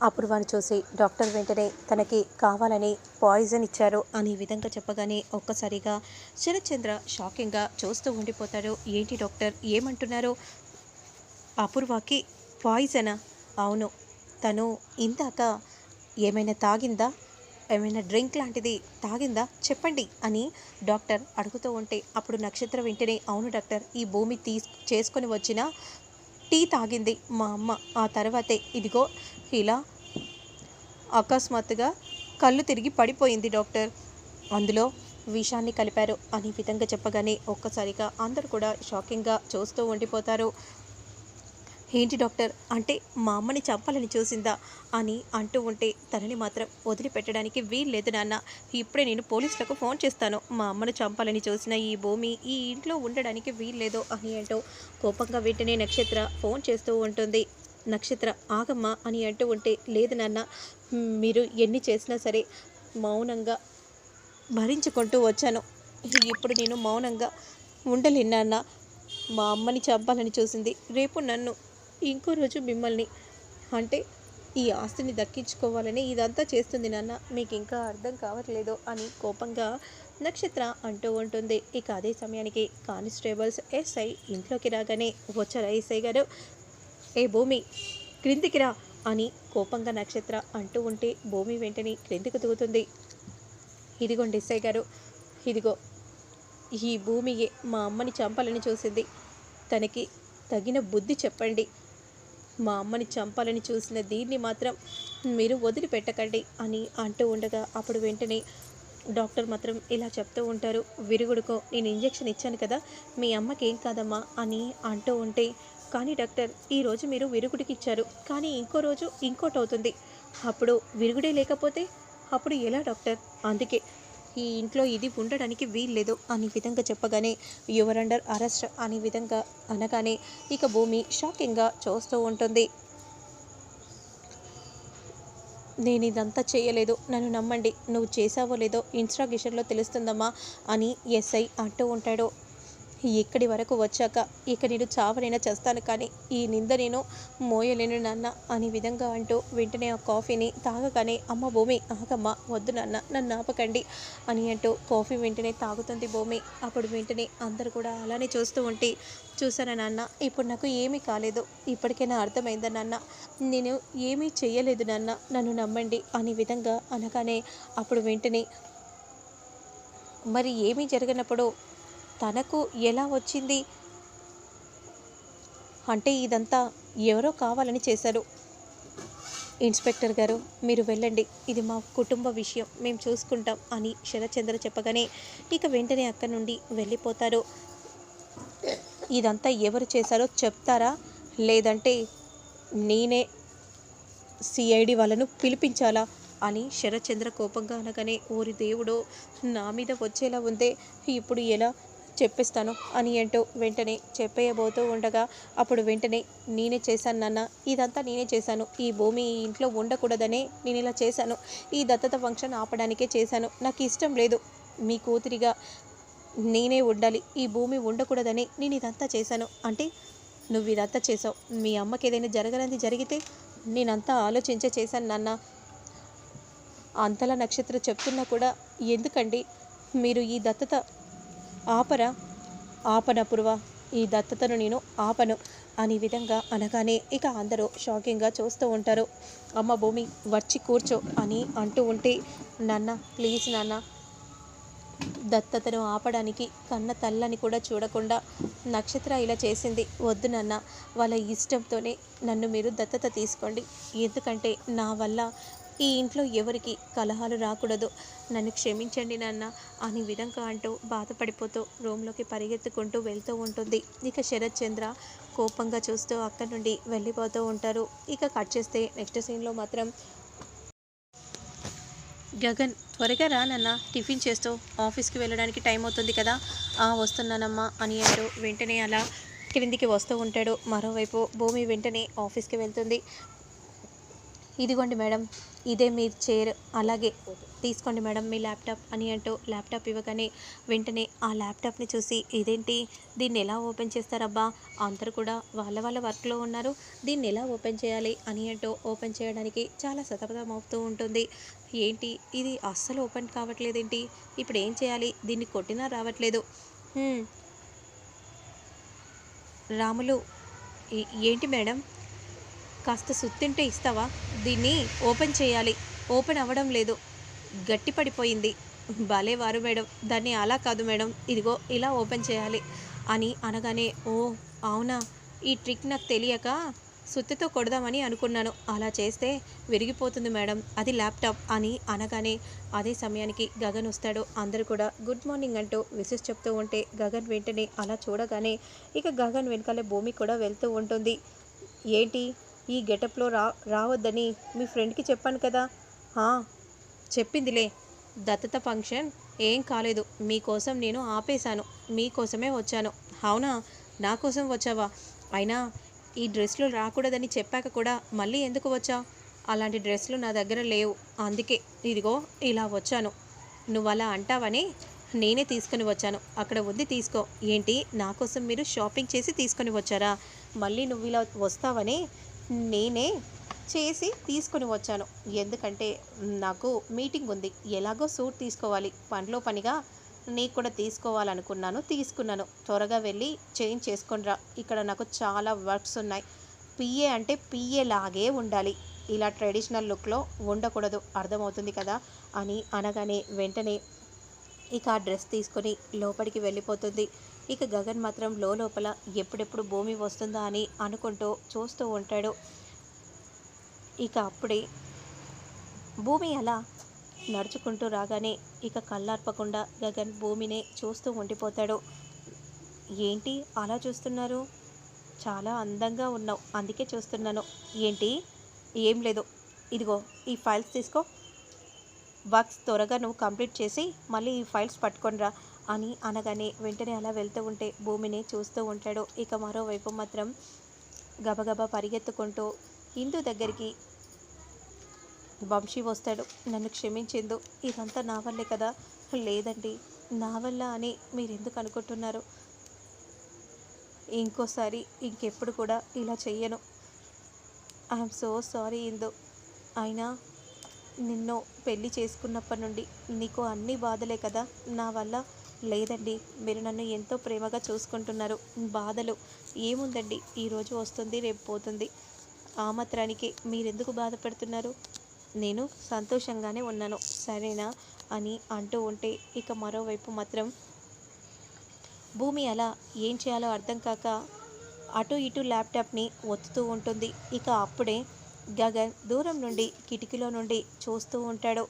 అపూర్వాన్ని చూసి డాక్టర్ వెంటనే తనకి కావాలని పాయిజన్ ఇచ్చారు అనే విధంగా చెప్పగానే ఒక్కసారిగా శరత్చంద్ర షాకింగ్గా చూస్తూ ఉండిపోతాడు. ఏంటి డాక్టర్? ఏమంటున్నారు? అపూర్వకి పాయిజనా? అవును. తను ఇందాక ఏమైనా తాగిందా? ఏమైనా డ్రింక్ లాంటిది తాగిందా? చెప్పండి అని డాక్టర్ అడుగుతూ ఉంటే అప్పుడు నక్షత్రం వెంటనే అవును డాక్టర్ ఈ భూమి తీసు చేసుకొని వచ్చిన టీ తాగింది మా అమ్మ. ఆ తర్వాతే ఇదిగో ఇలా అకస్మాత్తుగా కళ్ళు తిరిగి పడిపోయింది డాక్టర్. అందులో విషాన్ని కలిపారు అనే విధంగా చెప్పగానే ఒక్కసారిగా అందరు కూడా షాకింగ్గా చూస్తూ ఉండిపోతారు. ఏంటి డాక్టర్? అంటే మా అమ్మని చంపాలని చూసిందా? అని అంటూ ఉంటే తనని మాత్రం వదిలిపెట్టడానికి వీల్లేదు నాన్న. ఇప్పుడే నేను పోలీసులకు ఫోన్ చేస్తాను. మా అమ్మను చంపాలని చూసిన ఈ భూమి ఈ ఇంట్లో ఉండడానికి వీల్లేదు అని అంటూ కోపంగా వెంటనే నక్షత్ర ఫోన్ చేస్తూ ఉంటుంది. నక్షత్ర ఆగమ్మ అని అంటూ ఉంటే లేదు నాన్న మీరు ఎన్ని చేసినా సరే మౌనంగా భరించుకుంటూ వచ్చాను. ఇప్పుడు నేను మౌనంగా ఉండలేను నాన్న. మా అమ్మని చంపాలని చూసింది. రేపు నన్ను ఇంకో రోజు మిమ్మల్ని అంటే ఈ ఆస్తిని దక్కించుకోవాలని ఇదంతా చేస్తుంది నాన్న. మీకు ఇంకా అర్థం కావట్లేదు అని కోపంగా నక్షత్ర అంటూ ఉంటుంది. ఇక అదే సమయానికి కానిస్టేబుల్స్ ఎస్ఐ ఇంట్లోకి రాగానే వచ్చారా ఎస్ఐ గారు? ఏ భూమి? క్రిందికి రా అని కోపంగా నక్షత్ర అంటూ ఉంటే భూమి వెంటనే క్రిందికి దిగుతుంది ఇదిగోండి ఎస్ఐ గారు ఇదిగో ఈ భూమియే మా అమ్మని చంపాలని చూసింది. తనకి తగిన బుద్ధి చెప్పండి. మా అమ్మని చంపాలని చూసిన దీన్ని మాత్రం మీరు వదిలిపెట్టకండి అని అంటూ ఉండగా అప్పుడు వెంటనే డాక్టర్ మాత్రం ఇలా చెప్తూ ఉంటారు. విరుగుడుకో నేను ఇంజెక్షన్ ఇచ్చాను కదా మీ అమ్మకి ఏం కాదమ్మా అని అంటూ ఉంటే కానీ డాక్టర్ ఈరోజు మీరు విరుగుడికి ఇచ్చారు కానీ ఇంకో రోజు ఇంకోటి అవుతుంది అప్పుడు విరుగుడే లేకపోతే అప్పుడు ఎలా డాక్టర్? అందుకే ఈ ఇంట్లో ఇది ఉండడానికి వీల్లేదు అనే విధంగా చెప్పగానే యువర్ అండర్ అరెస్ట్ అనే విధంగా అనగానే ఇక భూమి షాకింగ్గా చూస్తూ ఉంటుంది. నేను ఇదంతా చేయలేదు. నన్ను నమ్మండి. నువ్వు చేసావో లేదో ఇన్స్టాగ్రేషన్లో తెలుస్తుందమ్మా అని ఎస్ఐ అంటూ ఉంటాడు. ఇక్కడి వరకు వచ్చాక ఇక నేను చావనైనా చేస్తాను కానీ ఈ నింద నేను మోయలేను నాన్న అనే విధంగా అంటూ వెంటనే ఆ కాఫీని తాగగానే అమ్మ భూమి ఆగమ్మ వద్దు నాన్న నన్ను ఆపకండి అని అంటూ కాఫీ వెంటనే తాగుతుంది భూమి. అప్పుడు వెంటనే అందరూ కూడా అలానే చూస్తూ ఉంటే చూసారా నాన్న ఇప్పుడు నాకు ఏమీ కాలేదు ఇప్పటికైనా అర్థమైందా నాన్న నేను ఏమీ చేయలేదు నాన్న నన్ను నమ్మండి అనే విధంగా అనగానే అప్పుడు వెంటనే మరి ఏమీ జరగనప్పుడు తనకు ఎలా వచ్చింది? అంటే ఇదంతా ఎవరో కావాలని చేశారు. ఇన్స్పెక్టర్ గారు మీరు వెళ్ళండి. ఇది మా కుటుంబ విషయం. మేము చూసుకుంటాం అని శరత్చంద్ర చెప్పగానే ఇక వెంటనే అక్కడి నుండి వెళ్ళిపోతారు. ఇదంతా ఎవరు చేశారో చెప్తారా? లేదంటే నేనే సిఐడి వాళ్ళను పిలిపించాలా? అని శరత్చంద్ర కోపంగా అనగానే ఓరి దేవుడో నా మీద వచ్చేలా ఉందే. ఇప్పుడు ఎలా చెప్పిస్తాను అని ఏంటో వెంటనే చెప్పేయబోతూ ఉండగా అప్పుడు వెంటనే నేనే చేశాను నాన్న ఇదంతా నేనే చేశాను. ఈ భూమి ఈ ఇంట్లో ఉండకూడదనే నేను ఇలా చేశాను. ఈ దత్తత ఫంక్షన్ ఆపడానికే చేశాను. నాకు ఇష్టం లేదు. మీ కూతురిగా నేనే ఉండాలి. ఈ భూమి ఉండకూడదని నేను ఇదంతా చేశాను. అంటే నువ్వు ఇదంతా చేసావు మీ అమ్మకి ఏదైనా జరగనంది జరిగితే నేనంతా ఆలోచించే చేశాను నాన్న. అంతలా నక్షత్ర చెప్తున్నా కూడా ఎందుకండి? మీరు ఈ దత్తత ఆపరా? ఆపనపురువా ఈ దత్తతను నేను ఆపను అనే విధంగా అనగానే ఇక అందరూ షాకింగ్గా చూస్తూ ఉంటారు. అమ్మ భూమి వచ్చి కూర్చో అని అంటూ ఉంటే నాన్న ప్లీజ్ నాన్న. దత్తతను ఆపడానికి కన్న తల్లని కూడా చూడకుండా నక్షత్ర ఇలా చేసింది. వద్దు నాన్న వాళ్ళ ఇష్టంతోనే నన్ను మీరు దత్తత తీసుకోండి. ఎందుకంటే నా వల్ల ఈ ఇంట్లో ఎవరికి కలహాలు రాకూడదు. నన్ను క్షమించండి నాన్న అనే విధంగా అంటూ బాధపడిపోతూ రూమ్లోకి పరిగెత్తుకుంటూ వెళ్తూ ఉంటుంది. ఇక శరత్ చంద్ర కోపంగా చూస్తూ అక్కడి నుండి వెళ్ళిపోతూ ఉంటారు. ఇక కట్ చేస్తే నెక్స్ట్ సీన్లో మాత్రం గగన్ త్వరగా రా నాన్న టిఫిన్ చేస్తూ ఆఫీస్కి వెళ్ళడానికి టైం అవుతుంది కదా? ఆ వస్తున్నానమ్మా అని అంటూ వెంటనే అలా క్రిందికి వస్తూ ఉంటాడు. మరోవైపు భూమి వెంటనే ఆఫీస్కి వెళ్తుంది. ఇదిగోండి మేడం ఇదే మీ చైర్ అలాగే తీసుకోండి మేడం మీ ల్యాప్టాప్ అని అంటూ ల్యాప్టాప్ ఇవ్వగానే వెంటనే ఆ ల్యాప్టాప్ని చూసి ఇదేంటి దీన్ని ఎలా ఓపెన్ చేస్తారబ్బా? అందరూ కూడా వాళ్ళ వాళ్ళ వర్క్లో ఉన్నారు దీన్ని ఎలా ఓపెన్ చేయాలి అని అంటూ ఓపెన్ చేయడానికి చాలా సతమతం అవుతూ ఉంటుంది. ఏంటి ఇది అస్సలు ఓపెన్ కావట్లేదేంటి? ఇప్పుడు ఏం చేయాలి? దీన్ని కొట్టినా రావట్లేదు. రాములు ఏ- ఏంటి మేడం? కాస్త సుత్తింటే ఇస్తావా? దీన్ని ఓపెన్ చేయాలి. ఓపెన్ అవ్వడం లేదు. గట్టిపడిపోయింది. భలేవారు మేడం. దాన్ని అలా కాదు మేడం. ఇదిగో ఇలా ఓపెన్ చేయాలి అని అనగానే ఓ అవునా? ఈ ట్రిక్ నాకు తెలియక సుత్తితో కొడదామని అనుకున్నాను. అలా చేస్తే విరిగిపోతుంది మేడం. అది ల్యాప్టాప్ అని అనగానే అదే సమయానికి గగన్ వస్తాడు. అందరూ కూడా గుడ్ మార్నింగ్ అంటూ విశేష్ చెప్తూ ఉంటే గగన్ వెంటనే అలా చూడగానే ఇక గగన్ వెనకాలే భూమి కూడా వెళ్తూ ఉంటుంది. ఏంటి? ఈ గెటప్లో రా రావద్దని మీ ఫ్రెండ్కి చెప్పాను కదా. చెప్పిందిలే. దత్తత ఫంక్షన్ ఏం కాలేదు. మీకోసం నేను ఆపేశాను. మీకోసమే వచ్చాను. అవునా? నా కోసం వచ్చావా? అయినా ఈ డ్రెస్లు రాకూడదని చెప్పాక కూడా మళ్ళీ ఎందుకు వచ్చావు అలాంటి డ్రెస్లు నా దగ్గర లేవు. అందుకే ఇదిగో ఇలా వచ్చాను. నువ్వు అలా అంటావని నేనే తీసుకొని వచ్చాను. అక్కడ ఉంది తీసుకో. ఏంటి? నా కోసం మీరు షాపింగ్ చేసి తీసుకొని వచ్చారా? మళ్ళీ నువ్వు ఇలా వస్తావని నేనే చేసి తీసుకొని వచ్చాను. ఎందుకంటే నాకు మీటింగ్ ఉంది. ఎలాగో సూట్ తీసుకోవాలి. పనిలో పనిగా నీకు కూడా తీసుకోవాలనుకున్నాను తీసుకున్నాను. త్వరగా వెళ్ళి చేంజ్ చేసుకొనిరా ఇక్కడ నాకు చాలా వర్క్స్ ఉన్నాయి. పిఏ అంటే పిఏ లాగే ఉండాలి. ఇలా ట్రెడిషనల్ లుక్లో ఉండకూడదు. అర్థమవుతుంది కదా? అని అనగానే వెంటనే ఇక ఆ డ్రెస్ తీసుకొని లోపలికి వెళ్ళిపోతుంది. ఇక గగన్ మాత్రం లోపల ఎప్పుడెప్పుడు భూమి వస్తుందా అని అనుకుంటూ చూస్తూ ఉంటాడు. ఇక అప్పుడే భూమి అలా నడుచుకుంటూ రాగానే ఇక కళ్ళార్పకుండా గగన్ భూమినే చూస్తూ ఉండిపోతాడు. ఏంటి అలా చూస్తున్నారు? చాలా అందంగా ఉన్నావు. అందుకే చూస్తున్నాను. ఏంటి? ఏం లేదు. ఇదిగో ఈ ఫైల్స్ తీసుకో. వర్క్స్ త్వరగా నువ్వు కంప్లీట్ చేసి మళ్ళీ ఈ ఫైల్స్ పట్టుకొనిరా అని అనగానే వెంటనే అలా వెళ్తూ ఉంటే భూమిని చూస్తూ ఉంటాడు. ఇక మరోవైపు మాత్రం గబగబా పరిగెత్తుకుంటూ ఇందు దగ్గరికి వంశీ వస్తాడు. నన్ను క్షమించిందు ఇదంతా నా వల్లే కదా? లేదండి. నా వల్ల అని మీరు ఎందుకు అనుకుంటున్నారు? ఇంకోసారి ఇంకెప్పుడు కూడా ఇలా చెయ్యను. I'm so sorry Indu. అయినా నిన్ను పెళ్ళి చేసుకున్నప్పటి నుండి నీకు అన్ని బాధలే కదా? నా వల్ల లేదండి. మీరు నన్ను ఎంతో ప్రేమగా చూసుకుంటున్నారు. బాధలు ఏముందండి? ఈరోజు వస్తుంది రేపు పోతుంది. ఆ మాత్రానికి మీరెందుకు బాధపడుతున్నారు? నేను సంతోషంగానే ఉన్నాను. సరేనా? అని అంటూ ఉంటే ఇక మరోవైపు మాత్రం భూమి అలా ఏం చేయాలో అర్థం కాక అటు ఇటు ల్యాప్టాప్ని ఒత్తుతూ ఉంటుంది. ఇక అప్పుడే గగన్ దూరం నుండి కిటికీలో నుండి చూస్తూ ఉంటాడు.